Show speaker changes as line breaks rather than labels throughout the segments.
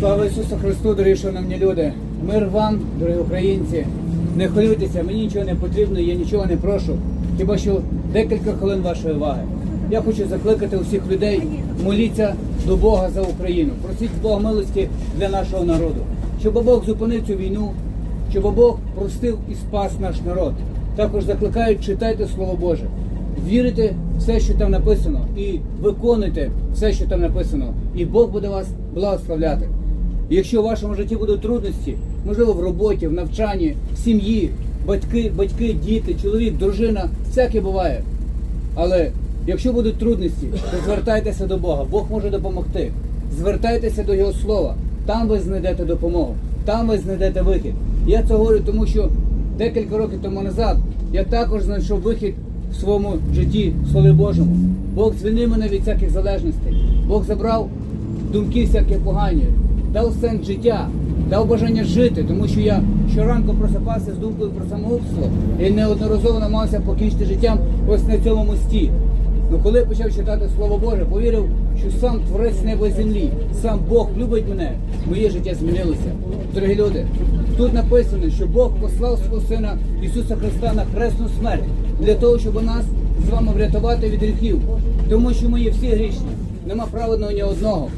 Слава Ісусу Христу, дорогі шановні люди! Мир вам, дорогі українці! Не хвилюйтеся, мені нічого не потрібно, я нічого не прошу. Хіба що декілька хвилин вашої уваги. Я хочу закликати усіх людей, моліться до Бога за Україну. Просіть Бога милості для нашого народу, щоб Бог зупинив цю війну, щоб Бог простив і спас наш народ. Також закликають читайте Слово Боже, вірите все, що там написано, і виконуйте все, що там написано, і Бог буде вас благословляти. Якщо в вашому житті будуть трудності, можливо, в роботі, в навчанні, в сім'ї, батьки, батьки, діти, чоловік, дружина, всяке буває. Але якщо будуть трудності, то звертайтеся до Бога. Бог може допомогти. Звертайтеся до Його слова. Там ви знайдете допомогу, там ви знайдете вихід. Я це говорю, тому що декілька років тому назад я також знайшов вихід в своєму житті, в Слові Божому. Бог звільнив мене від всяких залежностей. Бог забрав думки всякі погані, дав сенс життя, дав бажання жити, тому що я щоранку просипався з думкою про самогубство і неодноразово намагався покінчити життям ось на цьому мості. Ну коли почав читати Слово Боже, повірив, що сам творець неба землі, сам Бог любить мене, моє життя змінилося. Дорогі люди, тут написано, що Бог послав свого сина Ісуса Христа на хресну смерть для того, щоб нас з вами врятувати від гріхів, тому що ми є всі грішні, нема праведного ні одного.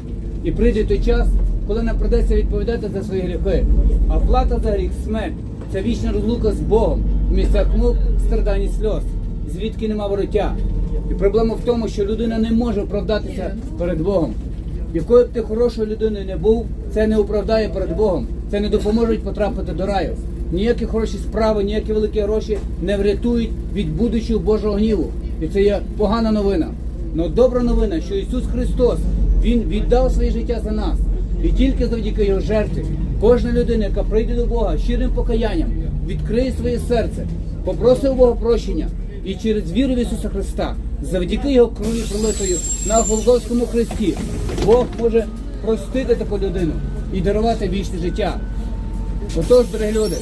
І прийде той час, коли нам придеться відповідати за свої гріхи. А плата за гріх смерть це вічна розлука з Богом в місцях мук, страдань і сльоз, звідки нема вороття. І проблема в тому, що людина не може оправдатися перед Богом. Якою б ти хорошою людиною не був, це не оправдає перед Богом. Це не допоможе потрапити до раю. Ніякі хороші справи, ніякі великі гроші не врятують від будущого Божого гніву. І це є погана новина. Но добра новина, що Ісус Христос Він віддав своє життя за нас. І тільки завдяки його жертві кожна людина, яка прийде до Бога щирим покаянням, відкриє своє серце, попросить у Бога прощення і через віру в Ісуса Христа, завдяки Його крові пролитою на Голгофському хресті, Бог може простити таку людину і дарувати вічне життя. Отож, дорогі люди,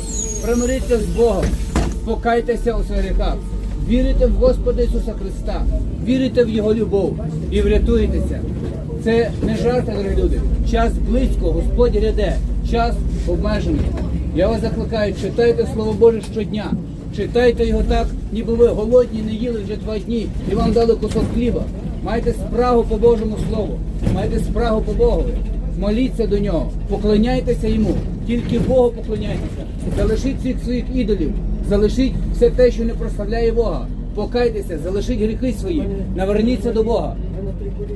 примиріться з Богом, покайтеся у своїх гріхах, вірите в Господа Ісуса Христа, вірите в Його любов і врятуєтеся. Це не жарти, дорогі люди. Час близько, Господь ряде, час обмежений. Я вас закликаю, читайте Слово Боже щодня. Читайте його так, ніби ви голодні, не їли вже два дні і вам дали кусок хліба. Майте спрагу по Божому Слову, майте спрагу по Богові. Моліться до нього, поклоняйтеся йому, тільки Богу поклоняйтеся. Залишіть всіх своїх ідолів, залишіть все те, що не прославляє Бога. Покайтеся, залишіть гріхи свої, наверніться до Бога.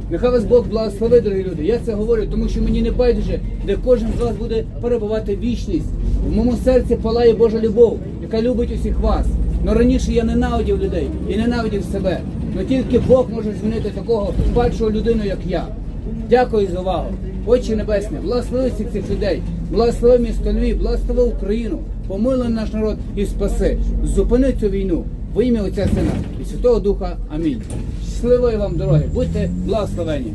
Нехай вас Бог благословить, дорогі люди. Я це говорю, тому що мені не байдуже, де кожен з вас буде перебувати вічність. В моєму серці палає Божа любов, яка любить усіх вас. Но раніше я ненавидів людей і ненавидів себе. Но тільки Бог може змінити такого падшого людину, як я. Дякую за увагу. Отче Небесне, благослови всіх цих людей, благослови місто Львів, благослови Україну, помилуй наш народ і спаси. Зупини цю війну во ім'я Отця Сина і Святого Духа. Амінь. Щасливої вам дороги, будьте благословені.